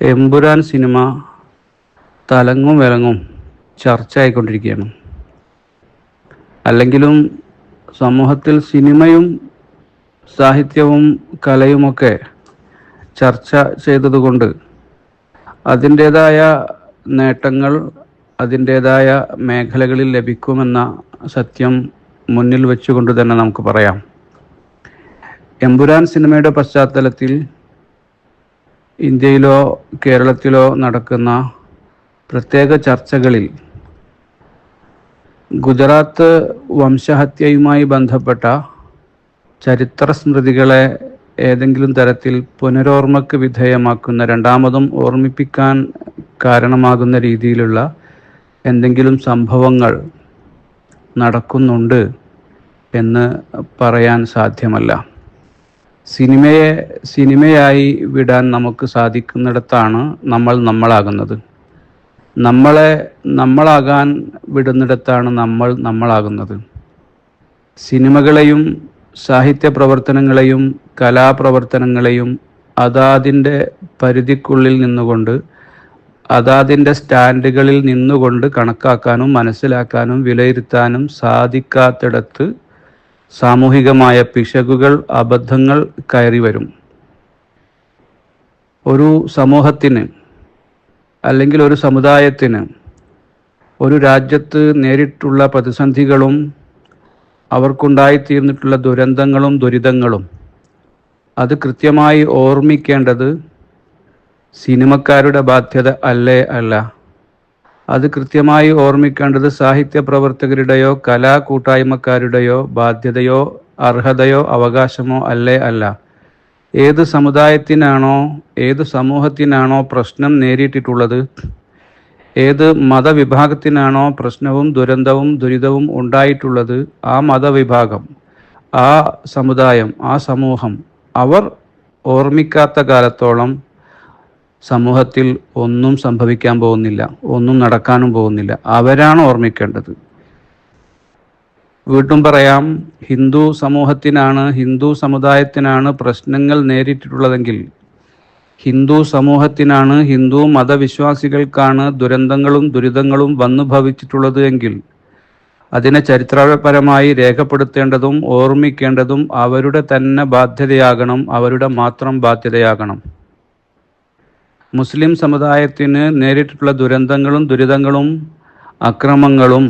Empuraan cinema തലങ്ങും വിലങ്ങും ചർച്ചയായിക്കൊണ്ടിരിക്കുകയാണ് അല്ലെങ്കിലും സമൂഹത്തിൽ സിനിമയും സാഹിത്യവും കലയുമൊക്കെ ചർച്ച ചെയ്തതുകൊണ്ട് അതിന്റേതായ നേട്ടങ്ങൾ അതിന്റേതായ മേഖലകളിൽ ലഭിക്കുമെന്ന സത്യം മുന്നിൽ വെച്ചുകൊണ്ട് തന്നെ നമുക്ക് പറയാം. എമ്പുരാൻ സിനിമയുടെ പശ്ചാത്തലത്തിൽ ഇന്ത്യയിലോ കേരളത്തിലോ നടക്കുന്ന പ്രത്യേക ചർച്ചകളിൽ ഗുജറാത്ത് വംശഹത്യയുമായി ബന്ധപ്പെട്ട ചരിത്ര സ്മൃതികളെ ഏതെങ്കിലും തരത്തിൽ പുനരോർമ്മക്ക് വിധേയമാക്കുന്ന രണ്ടാമതും ഓർമ്മിപ്പിക്കാൻ കാരണമാകുന്ന രീതിയിലുള്ള എന്തെങ്കിലും സംഭവങ്ങൾ നടക്കുന്നുണ്ട് എന്ന് പറയാൻ സാധ്യമല്ല. സിനിമയെ സിനിമയായി വിടാൻ നമുക്ക് സാധിക്കുന്നിടത്താണ് നമ്മൾ നമ്മളാകുന്നത്. നമ്മളെ നമ്മളാകാൻ വിടുന്നിടത്താണ് നമ്മൾ നമ്മളാകുന്നത്. സിനിമകളെയും സാഹിത്യ പ്രവർത്തനങ്ങളെയും കലാപ്രവർത്തനങ്ങളെയും അതാതിന്റെ പരിധിക്കുള്ളിൽ നിന്നുകൊണ്ട് അതാതിന്റെ സ്റ്റാൻഡുകളിൽ നിന്നുകൊണ്ട് കണക്കാക്കാനും മനസ്സിലാക്കാനും വിലയിരുത്താനും സാധിക്കാത്തിടത്ത് സാമൂഹികമായ പിശകുകൾ അബദ്ധങ്ങൾ കയറി വരും ഒരു സമൂഹത്തിന് അല്ലെങ്കിൽ ഒരു സമുദായത്തിന് ഒരു രാജ്യത്ത് നേരിട്ടുള്ള പ്രതിസന്ധികളും അവർക്കുണ്ടായിത്തീർന്നിട്ടുള്ള ദുരന്തങ്ങളും ദുരിതങ്ങളും അത് കൃത്യമായി ഓർമ്മിക്കേണ്ടത് സിനിമക്കാരുടെ ബാധ്യത അല്ലേ അല്ല? അത് കൃത്യമായി ഓർമ്മിക്കേണ്ടത് സാഹിത്യ പ്രവർത്തകരുടെയോ കലാ കൂട്ടായ്മക്കാരുടെയോ ബാധ്യതയോ അർഹതയോ അവകാശമോ അല്ലേ അല്ല. ഏത് സമുദായത്തിനാണോ ഏത് സമൂഹത്തിനാണോ പ്രശ്നം നേരിട്ടിട്ടുള്ളത് ഏത് മതവിഭാഗത്തിനാണോ പ്രശ്നവും ദുരന്തവും ദുരിതവും ഉണ്ടായിട്ടുള്ളത് ആ മതവിഭാഗം ആ സമുദായം ആ സമൂഹം അവർ ഓർമ്മിക്കാത്ത കാലത്തോളം സമൂഹത്തിൽ ഒന്നും സംഭവിക്കാൻ പോകുന്നില്ല ഒന്നും നടക്കാനും പോകുന്നില്ല. അവരാണ് ഓർമ്മിക്കേണ്ടത്. വീണ്ടും പറയാം ഹിന്ദു സമൂഹത്തിനാണ് ഹിന്ദു സമുദായത്തിനാണ് പ്രശ്നങ്ങൾ നേരിട്ടിട്ടുള്ളതെങ്കിൽ ഹിന്ദു സമൂഹത്തിനാണ് ഹിന്ദു മതവിശ്വാസികൾക്കാണ് ദുരന്തങ്ങളും ദുരിതങ്ങളും വന്നു ഭവിച്ചിട്ടുള്ളത് എങ്കിൽ അതിനെ ചരിത്രപരമായി രേഖപ്പെടുത്തേണ്ടതും ഓർമ്മിക്കേണ്ടതും അവരുടെ തന്നെ ബാധ്യതയാകണം അവരുടെ മാത്രം ബാധ്യതയാകണം. മുസ്ലിം സമുദായത്തിന് നേരിട്ടിട്ടുള്ള ദുരന്തങ്ങളും ദുരിതങ്ങളും അക്രമങ്ങളും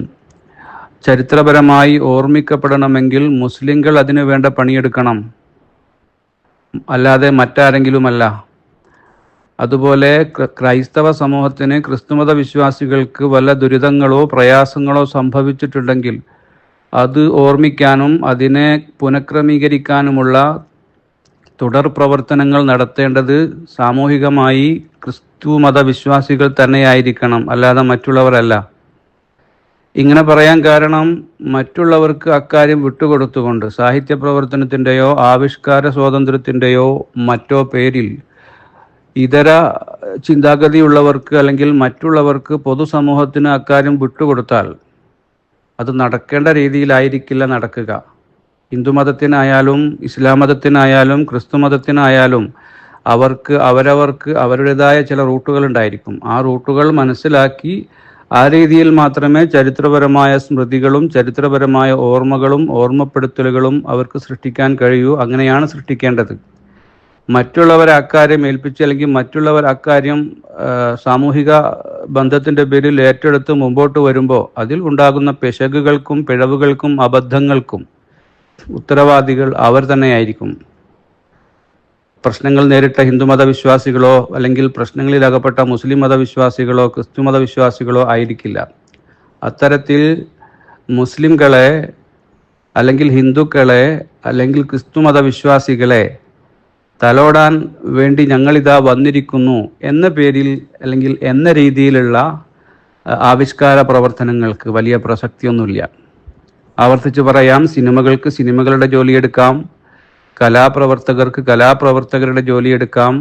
ചരിത്രപരമായി ഓർമ്മിക്കപ്പെടണമെങ്കിൽ മുസ്ലിങ്ങൾ അതിനു വേണ്ട പണിയെടുക്കണം. അല്ലാതെ മറ്റാരെങ്കിലുമല്ല. അതുപോലെ ക്രൈസ്തവ സമൂഹത്തിന് ക്രിസ്തുമത വിശ്വാസികൾക്ക് വല്ല ദുരിതങ്ങളോ പ്രയാസങ്ങളോ സംഭവിച്ചിട്ടുണ്ടെങ്കിൽ അത് ഓർമ്മിക്കാനും അതിനെ പുനഃക്രമീകരിക്കാനുമുള്ള തുടർ പ്രവർത്തനങ്ങൾ നടത്തേണ്ടത് സാമൂഹികമായി ക്രിസ്തു മതവിശ്വാസികൾ തന്നെയായിരിക്കണം അല്ലാതെ മറ്റുള്ളവരല്ല. ഇങ്ങനെ പറയാൻ കാരണം മറ്റുള്ളവർക്ക് അക്കാര്യം വിട്ടുകൊടുത്തുകൊണ്ട് സാഹിത്യ പ്രവർത്തനത്തിന്റെയോ ആവിഷ്കാര സ്വാതന്ത്ര്യത്തിന്റെയോ മറ്റോ പേരിൽ ഇതര ചിന്താഗതിയുള്ളവർക്ക് അല്ലെങ്കിൽ മറ്റുള്ളവർക്ക് പൊതുസമൂഹത്തിന് അക്കാര്യം വിട്ടുകൊടുത്താൽ അത് നടക്കേണ്ട രീതിയിലായിരിക്കില്ല നടക്കുക. ഹിന്ദുമതത്തിനായാലും ഇസ്ലാം മതത്തിനായാലും ക്രിസ്തു മതത്തിനായാലും അവർക്ക് അവരവർക്ക് അവരുടേതായ ചില റൂട്ടുകൾ ഉണ്ടായിരിക്കും. ആ റൂട്ടുകൾ മനസ്സിലാക്കി ആ രീതിയിൽ മാത്രമേ ചരിത്രപരമായ സ്മൃതികളും ചരിത്രപരമായ ഓർമ്മകളും ഓർമ്മപ്പെടുത്തലുകളും അവർക്ക് സൃഷ്ടിക്കാൻ കഴിയൂ. അങ്ങനെയാണ് സൃഷ്ടിക്കേണ്ടത്. മറ്റുള്ളവരെ അക്കാര്യം ഏൽപ്പിച്ച് അല്ലെങ്കിൽ മറ്റുള്ളവർ അക്കാര്യം സാമൂഹിക ബന്ധത്തിന്റെ പേരിൽ ഏറ്റെടുത്ത് മുമ്പോട്ട് വരുമ്പോൾ അതിൽ ഉണ്ടാകുന്ന പിശകുകൾക്കും പിഴവുകൾക്കും അബദ്ധങ്ങൾക്കും ഉത്തരവാദികൾ അവർ തന്നെയായിരിക്കും. പ്രശ്നങ്ങൾ നേരിട്ട ഹിന്ദുമത വിശ്വാസികളോ അല്ലെങ്കിൽ പ്രശ്നങ്ങളിൽ അകപ്പെട്ട മുസ്ലിം മതവിശ്വാസികളോ ക്രിസ്തു മതവിശ്വാസികളോ ആയിരിക്കില്ല. അത്തരത്തിൽ മുസ്ലിംകളെ അല്ലെങ്കിൽ ഹിന്ദുക്കളെ അല്ലെങ്കിൽ ക്രിസ്തു മതവിശ്വാസികളെ തലോടാൻ വേണ്ടി ഞങ്ങളിതാ വന്നിരിക്കുന്നു എന്ന പേരിൽ അല്ലെങ്കിൽ എന്ന രീതിയിലുള്ള ആവിഷ്കാര പ്രവർത്തനങ്ങൾക്ക് വലിയ പ്രസക്തിയൊന്നുമില്ല. ആവർത്തിച്ച് പറയാം സിനിമകൾക്ക് സിനിമകളുടെ ജോലിയെടുക്കാം കലാപ്രവർത്തകർക്ക് കലാപ്രവർത്തകരുടെ ജോലിയെടുക്കാം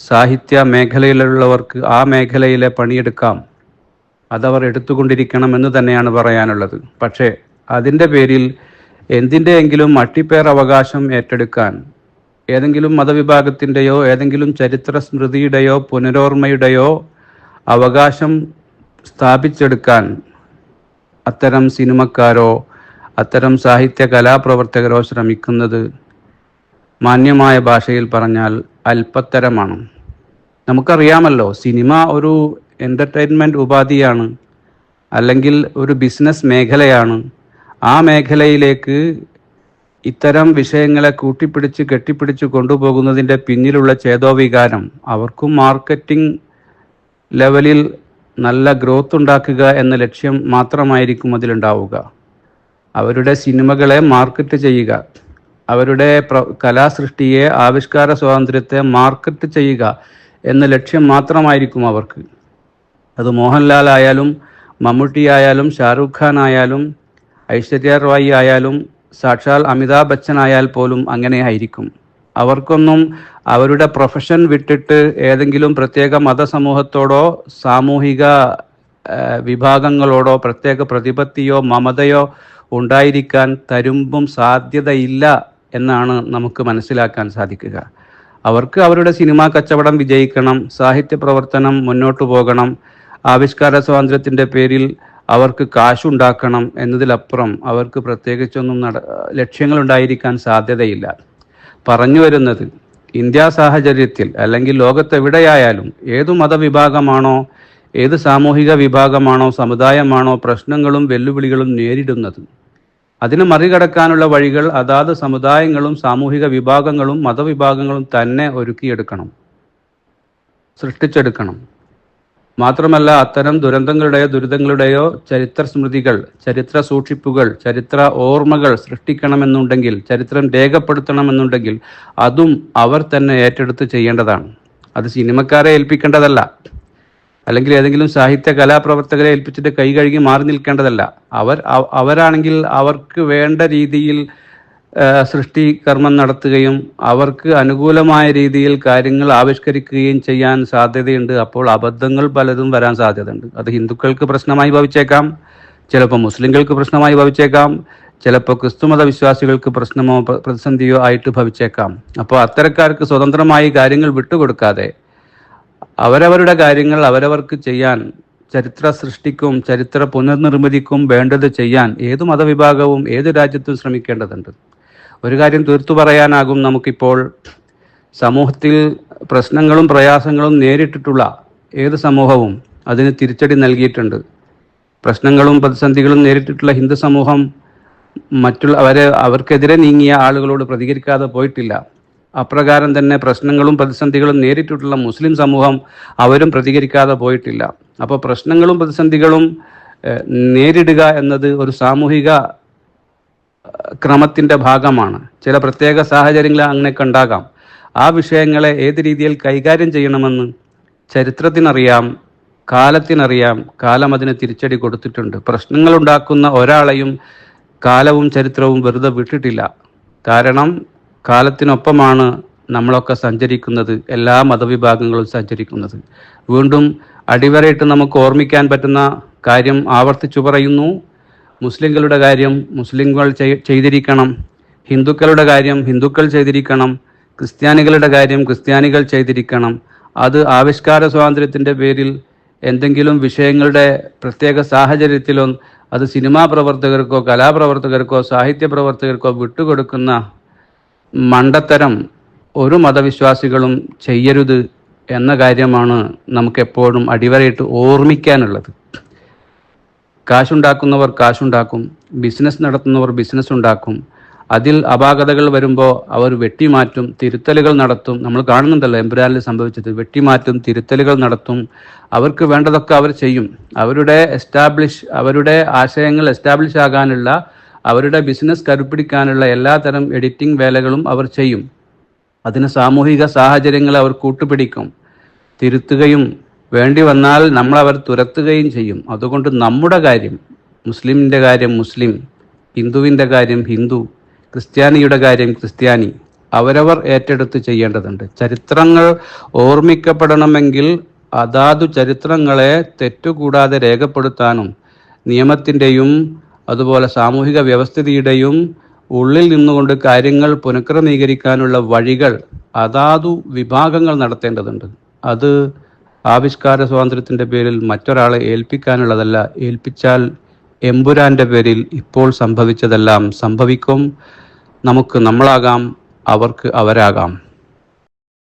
സാഹിത്യ മേഖലയിലുള്ളവർക്ക് ആ മേഖലയിലെ പണിയെടുക്കാം അതവർ എടുത്തുകൊണ്ടിരിക്കണം എന്ന് തന്നെയാണ് പറയാനുള്ളത്. പക്ഷേ അതിന്റെ പേരിൽ എന്തിന്റെയെങ്കിലും അട്ടിപ്പേർ അവകാശം ഏറ്റെടുക്കാൻ ഏതെങ്കിലും മതവിഭാഗത്തിന്റെയോ ഏതെങ്കിലും ചരിത്ര സ്മൃതിയുടെയോ പുനരോർമ്മയുടെയോ അവകാശം സ്ഥാപിച്ചെടുക്കാൻ അത്തരം സിനിമക്കാരോ അത്തരം സാഹിത്യ കലാപ്രവർത്തകരോ ശ്രമിക്കുന്നത് മാന്യമായ ഭാഷയിൽ പറഞ്ഞാൽ അല്പത്തരമാണ്. നമുക്കറിയാമല്ലോ സിനിമ ഒരു എന്റർടൈൻമെന്റ് ഉപാധിയാണ് അല്ലെങ്കിൽ ഒരു ബിസിനസ് മേഖലയാണ്. ആ മേഖലയിലേക്ക് ഇത്തരം വിഷയങ്ങളെ കൂട്ടിപ്പിടിച്ച് കെട്ടിപ്പിടിച്ച് കൊണ്ടുപോകുന്നതിന്റെ പിന്നിലുള്ള ചേതോവികാരം അവർക്കും മാർക്കറ്റിംഗ് ലെവലിൽ നല്ല ഗ്രോത്ത് ഉണ്ടാക്കുക എന്ന ലക്ഷ്യം മാത്രമായിരിക്കും അതിലുണ്ടാവുക. അവരുടെ സിനിമകളെ മാർക്കറ്റ് ചെയ്യുക. അവരുടെ കലാസൃഷ്ടിയെ ആവിഷ്കാര സ്വാതന്ത്ര്യത്തെ മാർക്കറ്റ് ചെയ്യുക എന്ന ലക്ഷ്യം മാത്രമായിരിക്കും അവർക്ക്. അത് മോഹൻലാൽ ആയാലും മമ്മൂട്ടി ആയാലും ഷാറൂഖ് ഖാൻ ആയാലും ഐശ്വര്യ റോയ് ആയാലും സാക്ഷാൽ അമിതാഭ് ബച്ചൻ ആയാൽ പോലും അങ്ങനെ ആയിരിക്കും. അവർക്കൊന്നും അവരുടെ പ്രൊഫഷൻ വിട്ടിട്ട് ഏതെങ്കിലും പ്രത്യേക മതസമൂഹത്തോടോ സാമൂഹിക വിഭാഗങ്ങളോടോ പ്രത്യേക പ്രതിപത്തിയോ മമതയോ ഉണ്ടായിരിക്കാൻ തരുമ്പും സാധ്യതയില്ല എന്നാണ് നമുക്ക് മനസ്സിലാക്കാൻ സാധിക്കുക. അവർക്ക് അവരുടെ സിനിമാ കച്ചവടം വിജയിക്കണം സാഹിത്യ പ്രവർത്തനം മുന്നോട്ടു പോകണം ആവിഷ്കാര സ്വാതന്ത്ര്യത്തിന്റെ പേരിൽ അവർക്ക് കാശുണ്ടാക്കണം എന്നതിലപ്പുറം അവർക്ക് പ്രത്യേകിച്ചൊന്നും നട ലക്ഷ്യങ്ങളുണ്ടായിരിക്കാൻ സാധ്യതയില്ല. പറഞ്ഞു വരുന്നത് ഇന്ത്യ സാഹചര്യത്തിൽ അല്ലെങ്കിൽ ലോകത്തെവിടെയായാലും ഏതു മതവിഭാഗമാണോ ഏത് സാമൂഹിക വിഭാഗമാണോ സമുദായമാണോ പ്രശ്നങ്ങളും വെല്ലുവിളികളും നേരിടുന്നത്? അതിനെ മറികടക്കാനുള്ള വഴികൾ അതാത് സമുദായങ്ങളും സാമൂഹിക വിഭാഗങ്ങളും മതവിഭാഗങ്ങളും തന്നെ ഒരുക്കിയെടുക്കണം. സൃഷ്ടിച്ചെടുക്കണം. മാത്രമല്ല അത്തരം ദുരന്തങ്ങളുടെയോ ദുരിതങ്ങളുടെയോ ചരിത്ര സ്മൃതികൾ ചരിത്ര സൂക്ഷിപ്പുകൾ ചരിത്ര ഓർമ്മകൾ സൃഷ്ടിക്കണമെന്നുണ്ടെങ്കിൽ ചരിത്രം രേഖപ്പെടുത്തണമെന്നുണ്ടെങ്കിൽ അതും അവർ തന്നെ ഏറ്റെടുത്ത് ചെയ്യേണ്ടതാണ്. അത് സിനിമക്കാരെ ഏൽപ്പിക്കേണ്ടതല്ല. അല്ലെങ്കിൽ ഏതെങ്കിലും സാഹിത്യ കലാപ്രവർത്തകരെ ഏൽപ്പിച്ചിട്ട് കൈ കഴുകി മാറി നിൽക്കേണ്ടതല്ല. അവർ അവരാണെങ്കിൽ അവർക്ക് വേണ്ട രീതിയിൽ സൃഷ്ടി കർമ്മം നടത്തുകയും അവർക്ക് അനുകൂലമായ രീതിയിൽ കാര്യങ്ങൾ ആവിഷ്കരിക്കുകയും ചെയ്യാൻ സാധ്യതയുണ്ട്. അപ്പോൾ അബദ്ധങ്ങൾ പലതും വരാൻ സാധ്യതയുണ്ട്. അത് ഹിന്ദുക്കൾക്ക് പ്രശ്നമായി ഭവിച്ചേക്കാം. ചിലപ്പോൾ മുസ്ലിങ്ങൾക്ക് പ്രശ്നമായി ഭവിച്ചേക്കാം. ചിലപ്പോൾ ക്രിസ്തുമത വിശ്വാസികൾക്ക് പ്രശ്നമോ പ്രതിസന്ധിയോ ആയിട്ട് ഭവിച്ചേക്കാം. അപ്പോൾ അത്തരക്കാർക്ക് സ്വതന്ത്രമായി കാര്യങ്ങൾ വിട്ടുകൊടുക്കാതെ അവരവരുടെ കാര്യങ്ങൾ അവരവർക്ക് ചെയ്യാൻ ചരിത്ര സൃഷ്ടിക്കും ചരിത്ര പുനർനിർമ്മിതിക്കും വേണ്ടത് ചെയ്യാൻ ഏത് മതവിഭാഗവും ഏത് രാജ്യത്തും ശ്രമിക്കേണ്ടതുണ്ട്. ഒരു കാര്യം തീർത്തു പറയാനാകും നമുക്കിപ്പോൾ. സമൂഹത്തിൽ പ്രശ്നങ്ങളും പ്രയാസങ്ങളും നേരിട്ടിട്ടുള്ള ഏത് സമൂഹവും അതിന് തിരിച്ചടി നൽകിയിട്ടുണ്ട്. പ്രശ്നങ്ങളും പ്രതിസന്ധികളും നേരിട്ടിട്ടുള്ള ഹിന്ദു സമൂഹം മറ്റുള്ള അവരെ അവർക്കെതിരെ നീങ്ങിയ ആളുകളോട് പ്രതികരിക്കാതെ പോയിട്ടില്ല. അപ്രകാരം തന്നെ പ്രശ്നങ്ങളും പ്രതിസന്ധികളും നേരിട്ടിട്ടുള്ള മുസ്ലിം സമൂഹം അവരും പ്രതികരിക്കാതെ പോയിട്ടില്ല. അപ്പോൾ പ്രശ്നങ്ങളും പ്രതിസന്ധികളും നേരിടുക എന്നത് ഒരു സാമൂഹിക ക്രമത്തിന്റെ ഭാഗമാണ്. ചില പ്രത്യേക സാഹചര്യങ്ങൾ അങ്ങനെയൊക്കെ ഉണ്ടാകാം ആ വിഷയങ്ങളെ ഏത് രീതിയിൽ കൈകാര്യം ചെയ്യണമെന്ന് ചരിത്രത്തിനറിയാം കാലത്തിനറിയാം കാലം അതിന് തിരിച്ചടി കൊടുത്തിട്ടുണ്ട്. പ്രശ്നങ്ങൾ ഉണ്ടാക്കുന്ന ഒരാളെയും കാലവും ചരിത്രവും വെറുതെ വിട്ടിട്ടില്ല. കാരണം കാലത്തിനൊപ്പമാണ് നമ്മളൊക്കെ സഞ്ചരിക്കുന്നത് എല്ലാ മതവിഭാഗങ്ങളും സഞ്ചരിക്കുന്നത്. വീണ്ടും അടിവരയിട്ട് നമുക്ക് ഓർമ്മിക്കാൻ പറ്റുന്ന കാര്യം ആവർത്തിച്ചു പറയുന്നു. മുസ്ലിങ്ങളുടെ കാര്യം മുസ്ലിങ്ങൾ ചെയ്തിരിക്കണം. ഹിന്ദുക്കളുടെ കാര്യം ഹിന്ദുക്കൾ ചെയ്തിരിക്കണം. ക്രിസ്ത്യാനികളുടെ കാര്യം ക്രിസ്ത്യാനികൾ ചെയ്തിരിക്കണം. അത് ആവിഷ്കാര സ്വാതന്ത്ര്യത്തിന്റെ പേരിൽ എന്തെങ്കിലും വിഷയങ്ങളുടെ പ്രത്യേക സാഹചര്യത്തിലോ അത് സിനിമാ പ്രവർത്തകർക്കോ കലാപ്രവർത്തകർക്കോ സാഹിത്യ പ്രവർത്തകർക്കോ വിട്ടുകൊടുക്കുന്ന മണ്ടത്തരം ഒരു മതവിശ്വാസികളും ചെയ്യരുത് എന്ന കാര്യമാണ് നമുക്കെപ്പോഴും അടിവരയിട്ട് ഓർമ്മിക്കാനുള്ളത്. കാശുണ്ടാക്കുന്നവർ കാശുണ്ടാക്കും ബിസിനസ് നടത്തുന്നവർ ബിസിനസ് ഉണ്ടാക്കും. അതിൽ അപാകതകൾ വരുമ്പോൾ അവർ വെട്ടിമാറ്റും തിരുത്തലുകൾ നടത്തും. നമ്മൾ കാണുന്നുണ്ടല്ലോ എംബ്രാനിൽ സംഭവിച്ചത് വെട്ടിമാറ്റും തിരുത്തലുകൾ നടത്തും. അവർക്ക് വേണ്ടതൊക്കെ അവർ ചെയ്യും. അവരുടെ എസ്റ്റാബ്ലിഷ് അവരുടെ ആശയങ്ങൾ എസ്റ്റാബ്ലിഷ് ആകാനുള്ള അവരുടെ ബിസിനസ് കരുപ്പിടിക്കാനുള്ള എല്ലാതരം എഡിറ്റിംഗ് വേലകളും അവർ ചെയ്യും. അതിന് സാമൂഹിക സാഹചര്യങ്ങൾ അവർ കൂട്ടുപിടിക്കും. തിരുത്തുകയും വേണ്ടി വന്നാൽ നമ്മൾ അവർ തുരത്തുകയും ചെയ്യും. അതുകൊണ്ട് നമ്മുടെ കാര്യം മുസ്ലിമിന്റെ കാര്യം മുസ്ലിം ഹിന്ദുവിന്റെ കാര്യം ഹിന്ദു ക്രിസ്ത്യാനിയുടെ കാര്യം ക്രിസ്ത്യാനി അവരവർ ഏറ്റെടുത്ത് ചെയ്യേണ്ടതുണ്ട്. ചരിത്രങ്ങൾ ഓർമ്മിക്കപ്പെടണമെങ്കിൽ അതാതു ചരിത്രങ്ങളെ തെറ്റുകൂടാതെ രേഖപ്പെടുത്താനും നിയമത്തിന്റെയും അതുപോലെ സാമൂഹിക വ്യവസ്ഥിതിയുടെയും ഉള്ളിൽ നിന്നുകൊണ്ട് കാര്യങ്ങൾ പുനഃക്രമീകരിക്കാനുള്ള വഴികൾ അതാതു വിഭാഗങ്ങൾ നടത്തേണ്ടതുണ്ട്. അത് ആവിഷ്കാര സ്വാതന്ത്ര്യത്തിന്റെ പേരിൽ മറ്റൊരാളെ ഏൽപ്പിക്കാനുള്ളതല്ല. ഏൽപ്പിച്ചാൽ എമ്പുരാന്റെ പേരിൽ ഇപ്പോൾ സംഭവിച്ചതെല്ലാം സംഭവിക്കും. നമുക്ക് നമ്മളാകാം അവർക്ക് അവരാകാം.